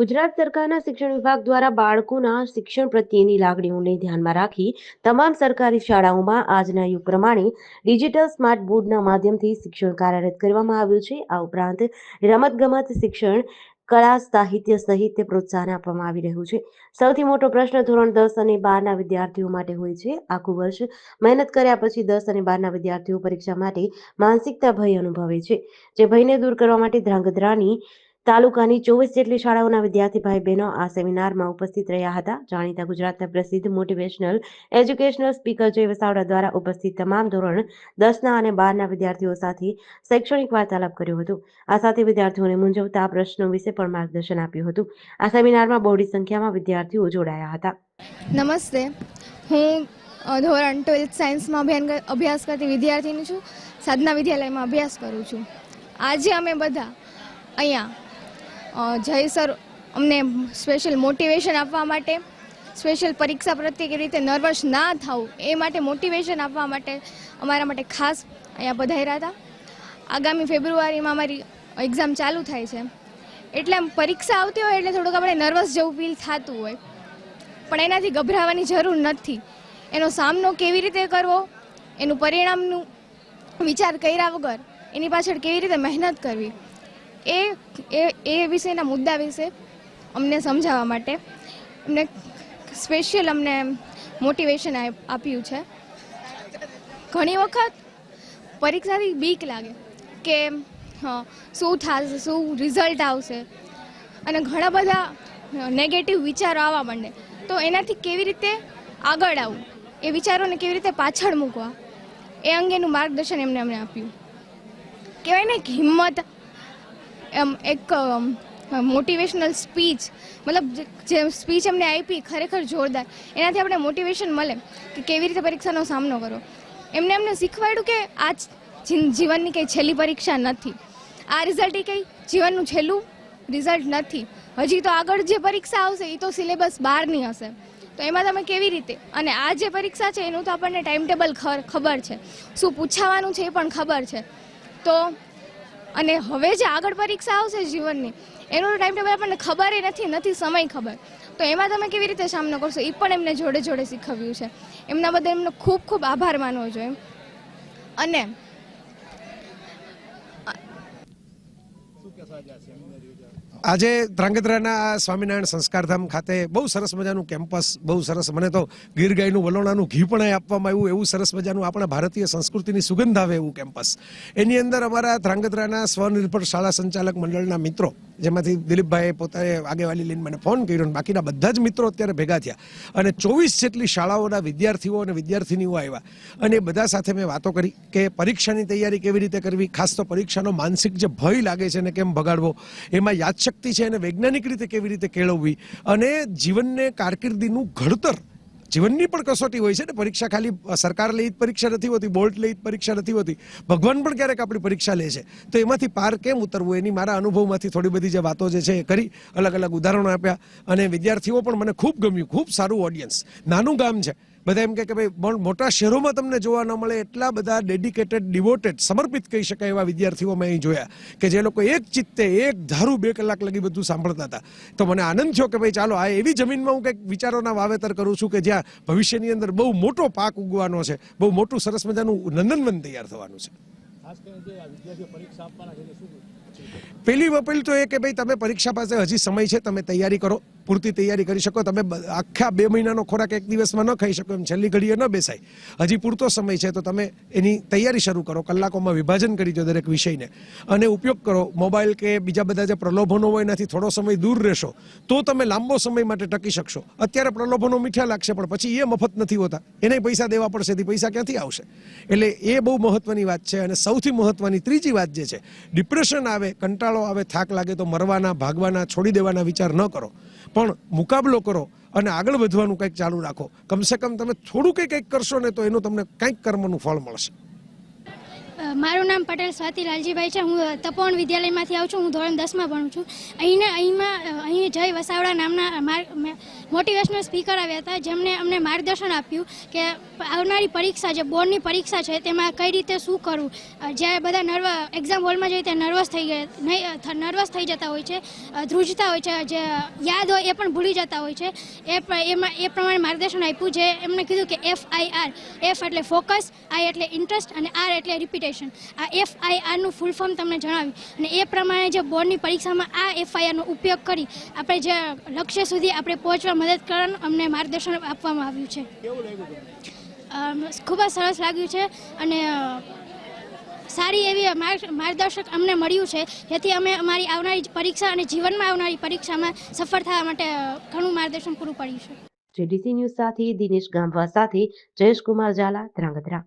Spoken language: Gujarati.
ગુજરાત સરકારના શિક્ષણ વિભાગ દ્વારા બાળકોના શિક્ષણ પ્રત્યેની લાગણીઓને ધ્યાનમાં રાખી તમામ સરકારી શાળાઓમાં આજના યુગ પ્રમાણે ડિજિટલ સ્માર્ટ બોર્ડના માધ્યમથી શિક્ષણ કાર્યરત કરવામાં આવ્યું છે. આ ઉપરાંત રમતગમત શિક્ષણ, કળા સાહિત્ય સહિત પ્રોત્સાહન આપવામાં આવી રહ્યું છે. સૌથી મોટો પ્રશ્ન ધોરણ દસ અને બારના વિદ્યાર્થીઓ માટે હોય છે. આખું વર્ષ મહેનત કર્યા પછી દસ અને બારના વિદ્યાર્થીઓ પરીક્ષા માટે માનસિકતા ભય અનુભવે છે, જે ભયને દૂર કરવા માટે ધ્રાંગધ્રાની તાલુકાની ચોવીસ જેટલી શાળાઓના વિદ્યાર્થી ભાઈ બહેનો આ સેમિનારમાં ઉપસ્થિત રહ્યા હતા. જાણીતા ગુજરાતના પ્રસિદ્ધ motivational educational speaker Jay Vasavada દ્વારા ઉપસ્થિત તમામ ધોરણ દસના અને બારના વિદ્યાર્થીઓ સાથે શૈક્ષણિક વાર્તાલાપ કર્યો હતો. આ સાથે વિદ્યાર્થીઓને મૂંઝવતા પ્રશ્નો વિશે પણ માર્ગદર્શન આપ્યું હતું. આ સેમિનારમાં બહોળી સંખ્યામાં વિદ્યાર્થીઓ જોડાયા હતા. નમસ્તે. હું ધોરણ ટ્વેલ્થ સાયન્સમાં અભ્યાસ કરતી વિદ્યાર્થીની છું. સાધના વિદ્યાલયમાં અભ્યાસ કરું છું. આજે અમે બધા અહીંયા જય સર, અમને સ્પેશિયલ મોટિવેશન આપવા માટે સ્પેશિયલ પરીક્ષા પ્રત્યે કેવી રીતે નર્વસ ના થવું, એ માટે મોટિવેશન આપવા માટે, અમારા માટે ખાસ અહીંયા પધાર્યા હતા. આગામી ફેબ્રુઆરીમાં અમારી એક્ઝામ ચાલુ થાય છે. એટલે પરીક્ષા આવતી હોય એટલે થોડુંક આપણે નર્વસ જેવું ફીલ થતું હોય. પણ એનાથી ગભરાવાની જરૂર નથી. એનો સામનો કેવી રીતે કરવો, એનું પરિણામનું વિચાર કર્યા વગર એની પાછળ કેવી રીતે મહેનત કરવી એ એ વિશેના મુદ્દા વિશે અમને સમજાવવા માટે અમને સ્પેશિયલ અમને મોટિવેશન આપ્યું છે. ઘણી વખત પરીક્ષાથી બીક લાગે કે શું થશે, શું રિઝલ્ટ આવશે અને ઘણા બધા નેગેટિવ વિચારો આવવા માંડે. તો એનાથી કેવી રીતે આગળ આવવું એ વિચારોને કેવી રીતે પાછળ મૂકવા? એ અંગેનું માર્ગદર્શન એમને અમને આપ્યું. કહેવાય ને કે હિંમત એમ, એક મોટિવેશનલ સ્પીચ મતલબ જે- સ્પીચ એમને આપી, ખરેખર જોરદાર. એનાથી આપણે મોટિવેશન મળે કે કેવી રીતે પરીક્ષાનો સામનો કરવો. એમને એમને શીખવાડ્યું કે આ જીવનની કંઈ છેલ્લી પરીક્ષા નથી. આ રિઝલ્ટ એ કંઈ જીવનનું છેલ્લું રિઝલ્ટ નથી. હજી તો આગળ જે પરીક્ષા આવશે એ તો સિલેબસ બહારની હશે. તો એમાં તમે કેવી રીતે? અને આ જે પરીક્ષા છે, એનું તો આપણને ટાઈમ ટેબલ ખબર છે. શું પૂછાવાનું છે એ પણ ખબર છે. તો અને હવે જે આગળ પરીક્ષા આવશે જીવનની, એનું ટાઈમ ટેબલ આપણને ખબર નથી નથી સમય ખબર. તો એમાં તમે કેવી રીતે સામનો કરશો? એ પણ એમને જોડે જોડે શીખવ્યું છે. એમના બદલ એમનો ખૂબ ખૂબ આભાર માનવો જોઈએ. અને આજે ધ્રાંગધ્રાના સ્વામિનારાયણ સંસ્કારધામ ખાતે બહુ સરસ મજાનું કેમ્પસ, બહુ સરસ, મને તો ગીર ગાયનું વલોણાનું ઘી પણ આપવામાં આવ્યું, એવું સરસ મજાનું આપણા ભારતીય સંસ્કૃતિની સુગંધ આવે એવું કેમ્પસ. એની અંદર અમારા ધ્રાંગધ્રાના સ્વનિર્ભર શાળા સંચાલક મંડળના મિત્રો જેમાંથી દિલીપભાઈએ પોતાએ આગેવાલી લઈને મને ફોન કર્યો અને બાકીના બધા જ મિત્રો અત્યારે ભેગા થયા. અને ચોવીસ જેટલી શાળાઓના વિદ્યાર્થીઓ અને વિદ્યાર્થીનીઓ આવ્યા. અને એ બધા સાથે મેં વાતો કરી કે પરીક્ષાની તૈયારી કેવી રીતે કરવી, ખાસ તો પરીક્ષાનો માનસિક જે ભય લાગે છે ને કેમ ભગાડવો, એમાં યાદશક્તિ છે એને વૈજ્ઞાનિક રીતે કેવી રીતે કેળવવી અને જીવનને કારકિર્દીનું ઘડતર જીવનની પણ કસોટી હોય છે ને, પરીક્ષા ખાલી સરકાર લઈ પરીક્ષા નથી હોતી, બોર્ડ લઈ પરીક્ષા નથી હોતી. ભગવાન પણ ક્યારેક આપણી પરીક્ષા લે છે. તો એમાંથી પાર કેમ ઉતરવું? એની મારા અનુભવમાંથી થોડી બધી જે વાતો જે છે એ કરી અલગ અલગ ઉદાહરણો આપ્યા. અને વિદ્યાર્થીઓ પણ મને ખૂબ ગમ્યું, ખૂબ સારું ઓડિયન્સ નાનું ગામ છે. બધા એમ કે ભાઈ મોટા શહેરોમાં તમને જોવા ન મળે એટલા બધા ડેડિકેટેડ ડિવોટેડ સમર્પિત કહી શકાય એવા વિદ્યાર્થીઓ મેં અહીં જોયા કે જે લોકો એક ચિત્તે એક ધારું બે કલાક લગી બધું સાંભળતા હતા. તો મને આનંદ થયો કે ભાઈ, ચાલો, આ એવી જમીનમાં હું કંઈક વિચારોના વાવેતર કરું છું કે જ્યાં ભવિષ્યની અંદર બહુ મોટો પાક ઉગવાનો છે, બહુ મોટું સરસ મજાનું નંદનવન તૈયાર થવાનું છે. પહેલી વપેલ તો એ કે ભાઈ, તમે પરીક્ષા પાસે હજી સમય છે, તમે તૈયારી કરો. પૂરતી તૈયારી કરી શકો. તમે આખા બે મહિનાનો ખોરાક એક દિવસમાં ન ખાઈ શકો એમ છેલ્લી ઘડીએ ન બેસાય. હજી પૂરતો સમય છે તો તમે એની તૈયારી શરૂ કરો. કલાકોમાં વિભાજન કરી દો દરેક વિષયને. અને ઉપયોગ કરો. મોબાઈલ કે બીજા બધા જે પ્રલોભનો હોય એનાથી થોડો સમય દૂર રહેશો. તો તમે લાંબો સમય માટે ટકી શકશો. અત્યારે પ્રલોભનો મીઠા લાગશે, પણ પછી એ મફત નથી હોતા. એને પૈસા દેવા પડશે તે પૈસા ક્યાંથી આવશે? એટલે એ બહુ મહત્વની વાત છે. અને સૌથી મહત્વની ત્રીજી વાત જે છે, ડિપ્રેશન આવે, કંટાળો આવે, થાક લાગે તો મરવાના, ભાગવાના, છોડી દેવાના વિચાર ન કરો. પણ મુકાબલો કરો અને આગળ વધવાનું કંઈક ચાલુ રાખો. કમસે કમ તમે થોડું કંઈ કંઈક કરશો ને તો એનું તમને કંઈક કર્મનું ફળ મળશે. મારું નામ પટેલ સ્વાતિ લાલજીભાઈ છે. હું તપોવન વિદ્યાલયમાંથી આવું છું. હું ધોરણ દસમાં ભણું છું. અહીંને, અહીંમાં અહીં જય વસાવડા નામના મોટિવેશનલ સ્પીકર આવ્યા હતા. જેમણે અમને માર્ગદર્શન આપ્યું કે આવનારી પરીક્ષા જે બોર્ડની પરીક્ષા છે તેમાં કઈ રીતે શું કરવું. જ્યારે બધા નર્વ એક્ઝામ હોલમાં જઈએ ત્યાં નર્વસ થઈ ગયા, નહીં નર્વસ થઈ જતા હોય છે ધ્રુજતા હોય છે, જે યાદ હોય એ પણ ભૂલી જતા હોય છે. એ એમાં, એ પ્રમાણે માર્ગદર્શન આપ્યું જે એમણે કીધું કે એફ આઈ એફ એટલે ફોકસ આઈ એટલે ઇન્ટરેસ્ટ અને આર એટલે રિપીટેશન આ એફ આઈ ફૂલ ફોર્મ તમને જણાવ્યું. અને એ પ્રમાણે જે બોર્ડની પરીક્ષામાં આ એફઆઈઆરનો ઉપયોગ કરી આપણે જે લક્ષ્ય સુધી આપણે પહોંચવા મદદ કરવાનું અમને માર્ગદર્શન આપવામાં આવ્યું છે. ખૂબ જ સરસ લાગ્યું છે અને સારી એવી માર્ગ- માર્ગદર્શક અમને મળ્યું છે. જેથી અમે અમારી આવનારી પરીક્ષા અને જીવનમાં આવનારી પરીક્ષામાં સફળ થવા માટે ઘણું માર્ગદર્શન પૂરું પડ્યું છે. જેડીસી ન્યૂઝ સાથે દિનેશ ગામવા સાથે જયેશ કુમાર ઝાલા, ધ્રાંગધ્રા.